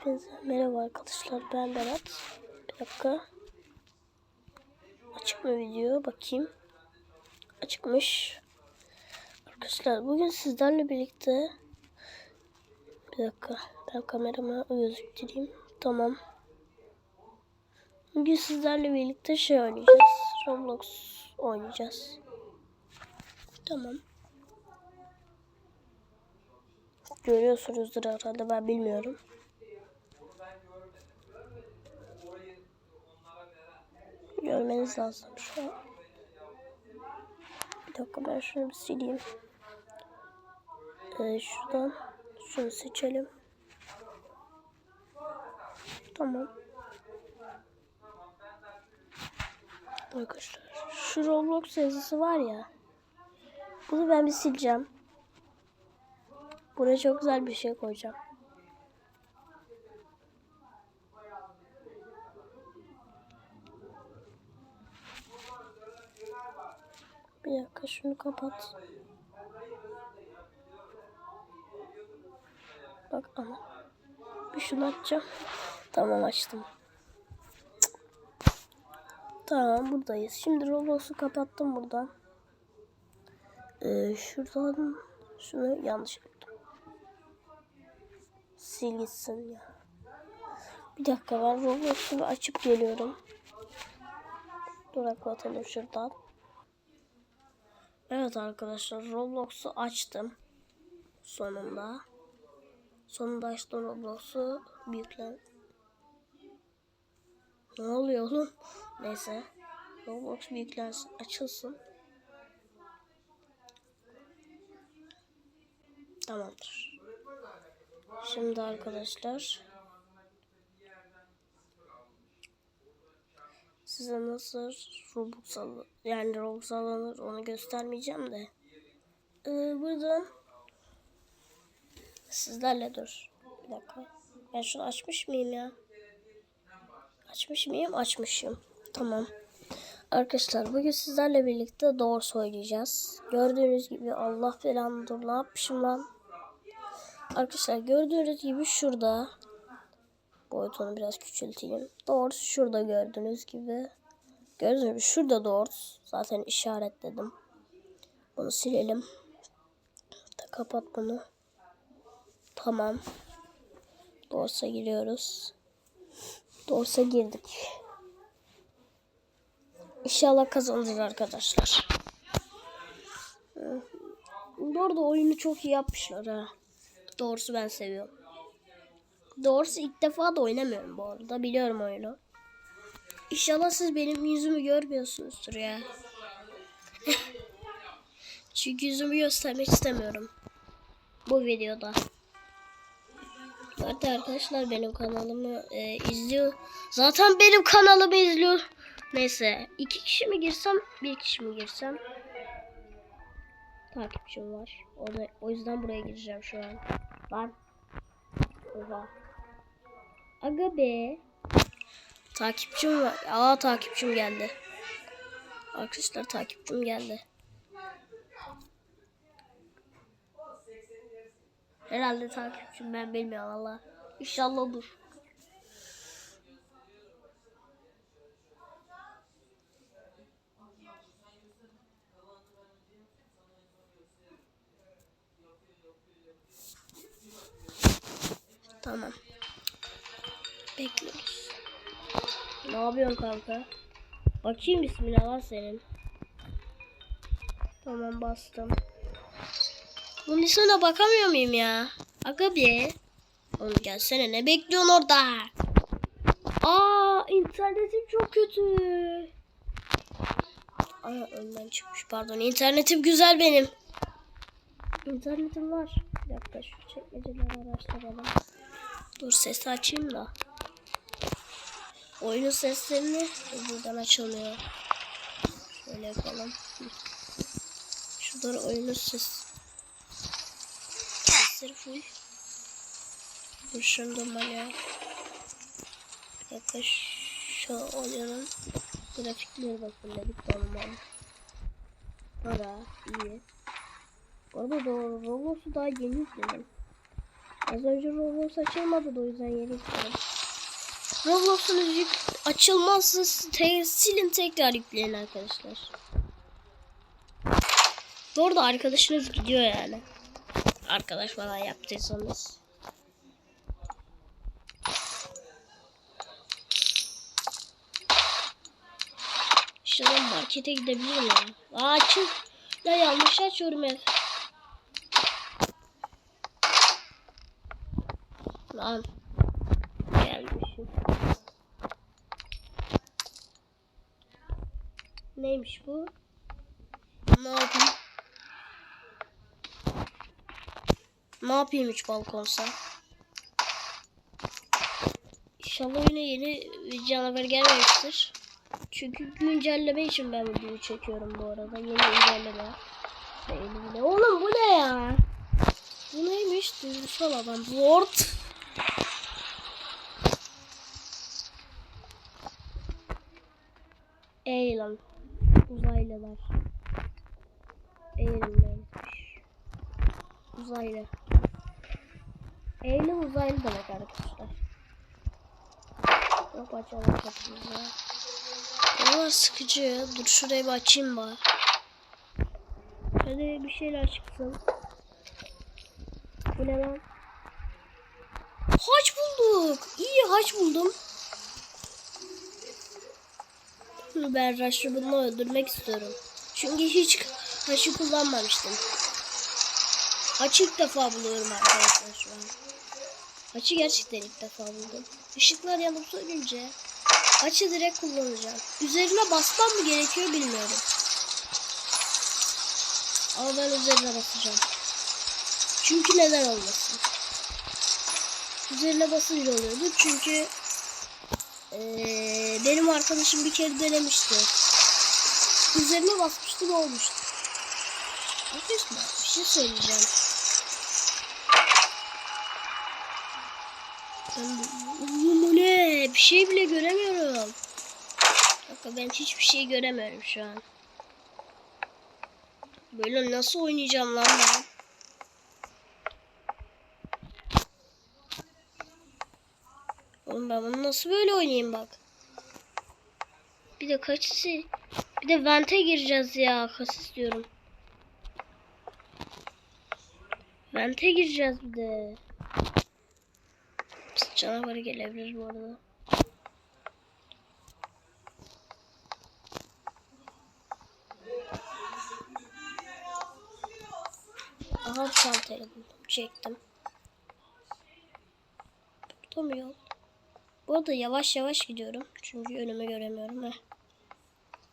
Hepinize merhaba arkadaşlar ben Berat. Bir dakika. Açık mı video? Bakayım. Açıkmış. Arkadaşlar bugün sizlerle birlikte bir dakika ben kameramı gözüktüreyim. Tamam. Bugün sizlerle birlikte şey oynayacağız. Roblox oynayacağız. Tamam. Görüyorsunuzdur herhalde ben bilmiyorum. Görmeniz lazım şu an. Bir dakika ben şunu bir sileyim. Ee, şuradan şunu seçelim. Tamam. Arkadaşlar şu Roblox yazısı var ya. Bunu ben bir sileceğim. Buraya çok güzel bir şey koyacağım. Bir dakika şunu kapat. Bak ama. Bir şunu açacağım. Tamam açtım. Tamam buradayız. Şimdi Roblox'u kapattım buradan. Ee, şuradan şunu yanlış yaptım. Sil gitsin ya. Bir dakika ben Roblox'u açıp geliyorum. Duraklatalım şuradan. Evet arkadaşlar Roblox'u açtım. Sonunda. Sonunda açtım Roblox'u. Büyüklen. Ne oluyor oğlum? Neyse. Roblox büyüklensin. Açılsın. Tamamdır. Şimdi arkadaşlar size nasıl Robux alır, yani Robux alınır onu göstermeyeceğim de. Ee, buradan sizlerle dur. Bir dakika. Ben şunu açmış mıyım ya? Açmış mıyım? Açmışım. Tamam. Arkadaşlar bugün sizlerle birlikte doğru söyleyeceğiz. Gördüğünüz gibi Allah falan dur ne yapmışım lan. Arkadaşlar gördüğünüz gibi şurada boyutunu biraz küçülteyim. Doğrusu şurada gördüğünüz gibi. Gördüğünüz gibi şurada doğrusu. Zaten işaretledim. Bunu silelim. Da kapat bunu. Tamam. Dorsa giriyoruz. Dorsa girdik. İnşallah kazanırız arkadaşlar. Bu arada oyunu çok iyi yapmışlar ha. Doğrusu ben seviyorum. Doğrusu ilk defa da oynamıyorum bu arada. Biliyorum oyunu. İnşallah siz benim yüzümü görmüyorsunuzdur ya. Çünkü yüzümü göstermek istemiyorum. Bu videoda. Bu arkadaşlar benim kanalımı e, izliyor. Zaten benim kanalımı izliyor. Neyse. iki kişi mi girsem, bir kişi mi girsem? Takipçim var. O, da, o yüzden buraya gireceğim şu an. Lan. Oha. Aga be. Takipçim var. Aa takipçim geldi. Arkadaşlar takipçim geldi. Herhalde takipçim ben bilmiyorum valla. İnşallah olur. Tamam. Bekliyoruz. Ne yapıyorsun kanka? Bakayım bismillah lan senin. Tamam bastım. Bunun üstüne bakamıyor muyum ya? Aga bir. Oğlum gelsene ne bekliyorsun orada? Aa internetim çok kötü. Aa önden çıkmış pardon. İnternetim güzel benim. İnternetim var. Bir dakika şu çekmeceleri araştıralım. Dur sesi açayım da. Oyunun seslerini buradan açılmıyor. Şöyle yapalım. Şuradan oyunun ses. Sesleri full. Dur şunu ya. Bir dakika şu oyunun grafikleri de fullledik tamam. Para iyi. Bu arada doğru Roblox'u daha yeni yükledim. Az önce Roblox açılmadı da o yüzden yeni yükledim. Roblox'un yük açılmazsa te silin tekrar yükleyin arkadaşlar. Bu arada arkadaşınız gidiyor yani. Arkadaş falan yaptıysanız. Şuradan markete gidebilir miyim? Aa açın. La yanlış açıyorum ev. Lan. Neymiş bu? Ne yapayım? Ne yapayım hiç balkonsa? İnşallah yine yeni canavar gelmemiştir. Çünkü güncelleme için ben videoyu çekiyorum bu arada. Yeni güncelleme. Elimde. Oğlum bu ne ya? Bu neymiş? Duygusal adam. Word. Alien. Uzaylılar. Alien'lermiş. Uzaylı. Alien uzaylı demek arkadaşlar. Yok açalım kapımızı. Ama sıkıcı. Dur şurayı bir açayım bari. Hadi bir şeyler çıksın. Bu ne lan? Haç bulduk. İyi haç buldum. Bunu ben Rush'ı öldürmek istiyorum. Çünkü hiç haçı kullanmamıştım. Haçı ilk defa buluyorum arkadaşlar şu an. Haçı gerçekten ilk defa buldum. Işıklar yanıp sönünce haçı direkt kullanacağım. Üzerine basmam mı gerekiyor bilmiyorum. Ama ben üzerine basacağım. Çünkü neden olmasın? Üzerine basınca oluyordu. Çünkü ee, benim arkadaşım bir kere denemişti. Üzerine basmıştı ve olmuştu. Arkadaşlar bir şey söyleyeceğim. Ben bu ne? Bir şey bile göremiyorum. Bakın ben hiçbir şey göremiyorum şu an. Böyle nasıl oynayacağım lan ben? Oğlum ben bunu nasıl böyle oynayayım bak. Bir de kaçısı. Bir de vente gireceğiz ya. Kas istiyorum. Vente gireceğiz bir de. Pis, canavarı gelebilir bu arada. Aha çantayı buldum. Çektim. Yol? Bu arada yavaş yavaş gidiyorum. Çünkü önümü göremiyorum. Heh.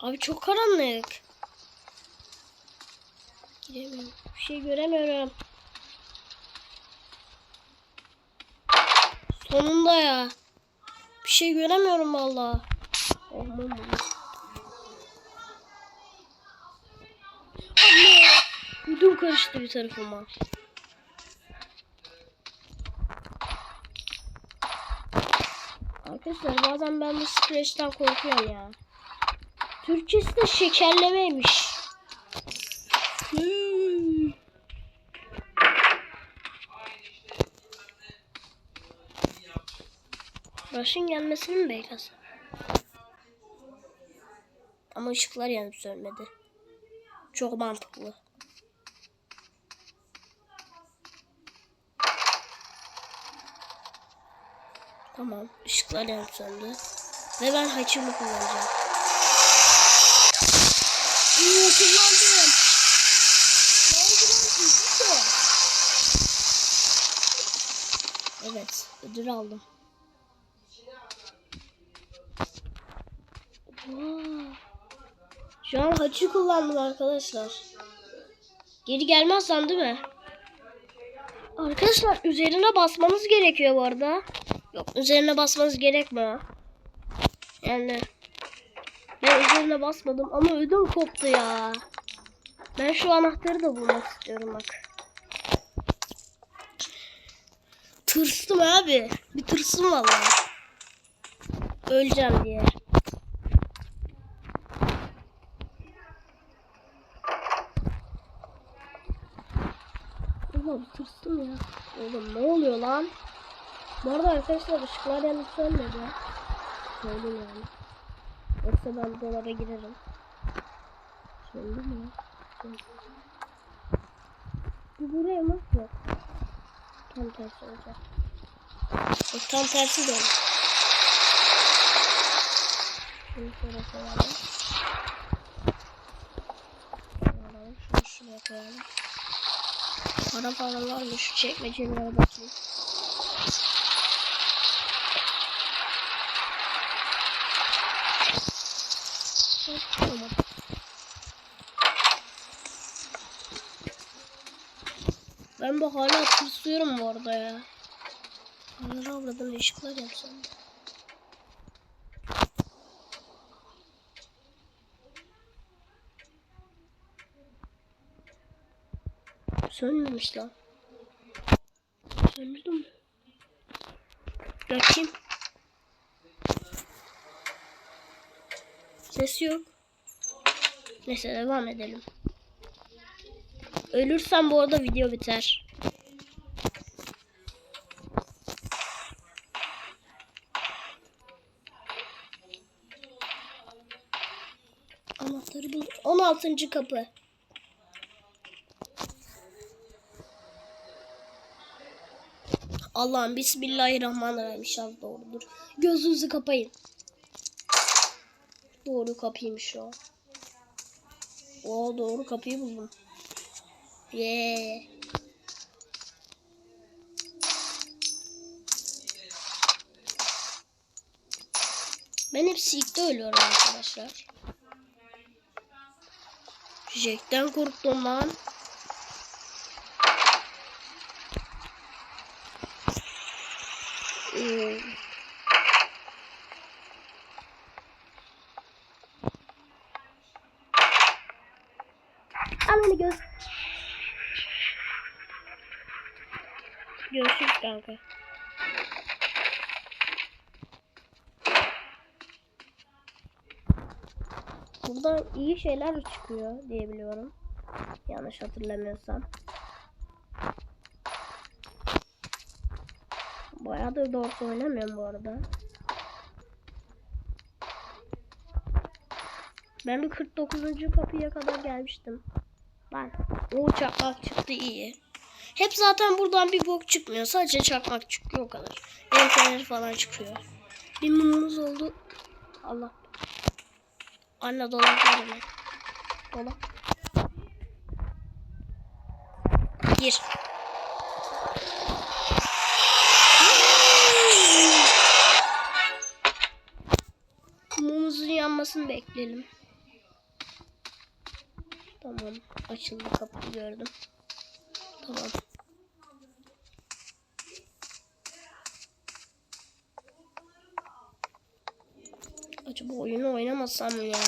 Abi çok karanlık. Giremiyorum. Bir şey göremiyorum. Sonunda ya. Bir şey göremiyorum valla. Aman Anne. Ödüm karıştı bir tarafıma. Arkadaşlar bazen ben bu Scratch'ten korkuyorum ya. Türkçesi de şekerlemeymiş. Hmm. Rush'ın gelmesini mi beklesem? Ama ışıklar yanıp sönmedi. Çok mantıklı. Tamam. ışıklar yanıp söndü. Ve ben haçımı kullanacağım. İyi kullandım. Ne oldu lan? Üzüldü. Evet. Ödül aldım. Wow. Şu an haçı kullandım arkadaşlar. Geri gelmezsen değil mi? Arkadaşlar üzerine basmanız gerekiyor bu arada. Yok üzerine basmanız gerekmiyor. Yani ben üzerine basmadım ama ödüm koptu ya. Ben şu anahtarı da bulmak istiyorum bak. Tırstım abi. Bir tırsım vallahi. Öleceğim diye. Ama Tırstım ya. Oğlum ne oluyor lan? Bu arada arkadaşlar ışıklar yanıp sönmedi. Söyleyeyim yani. Yoksa ben dolaba girerim. Mü ya? Bu buraya mı? Yok. Tam tersi olacak. Yok, tam tersi de olur. Şunu şöyle koyalım. Şunu şuraya koyalım. Para falan var mı? Şu çekmecelere bakayım. Hop, Tamam. Ben bu hala tırsıyorum bu arada ya. Onları avladım ışıklar yapsam. Sönmemiş lan. Söndürdü mü? Bakayım. Ses yok. Neyse devam edelim. Ölürsem bu arada video biter. Anahtarı bul. 16. kapı. Allah'ım bismillahirrahmanirrahim inşallah doğrudur. Gözünüzü kapayın. Doğru kapıymış o. Oo doğru kapıyı buldum. Yeah. Ben hep Seek'te ölüyorum arkadaşlar. Jack'ten korktum lan. Oo. Al beni göz. Görüşürüz kanka. Burada iyi şeyler çıkıyor diye biliyorum. Yanlış hatırlamıyorsam. Bayağıdır doğrusu oynamıyorum bu arada. Ben bir 49. kapıya kadar gelmiştim. Lan o çakmak çıktı iyi. Hep zaten buradan bir bok çıkmıyor. Sadece çakmak çıkıyor o kadar. El feneri falan çıkıyor. Bir mumumuz oldu. Allah. Anne dolap var hemen. Dolap. Gir. Mumumuzun yanmasını bekleyelim. Tamam. Açıldı kapıyı gördüm. Tamam. Acaba oyunu oynamasam ya?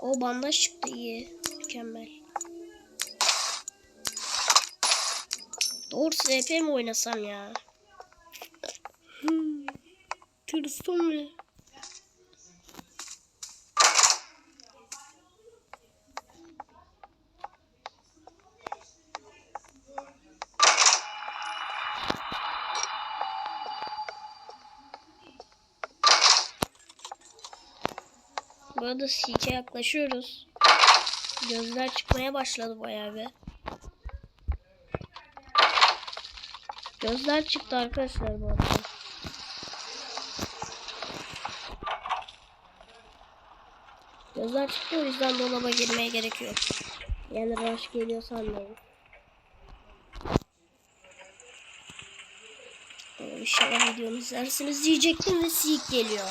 O bandaj çıktı iyi. Mükemmel. Doğru SP mi oynasam ya? Hmm. Tırstım mı? Bu arada Seek'e yaklaşıyoruz. Gözler çıkmaya başladı bayağı bir. Gözler çıktı arkadaşlar bu arada. Gözler çıktı o yüzden dolaba girmeye gerek yok. Yani rush geliyor sanmayın. Ee, İnşallah videomu izlersiniz diyecektim ve Seek geliyor.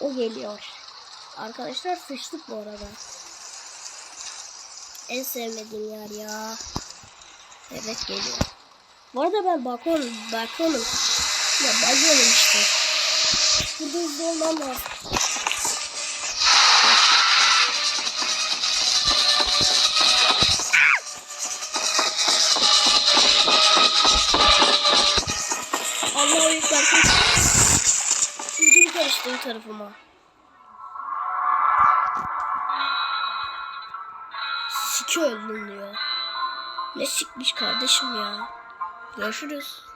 O geliyor. Arkadaşlar sıçtık bu arada. En sevmediğim yer ya. Evet geliyor. Bu arada ben balkon, balkonum. Ya balkonum işte. Burada hızlı olmam lazım. Allah'a ekber. Ödüm karıştı bu tarafıma. Siki öldüm diyor. Ne sikmiş kardeşim ya. Görüşürüz.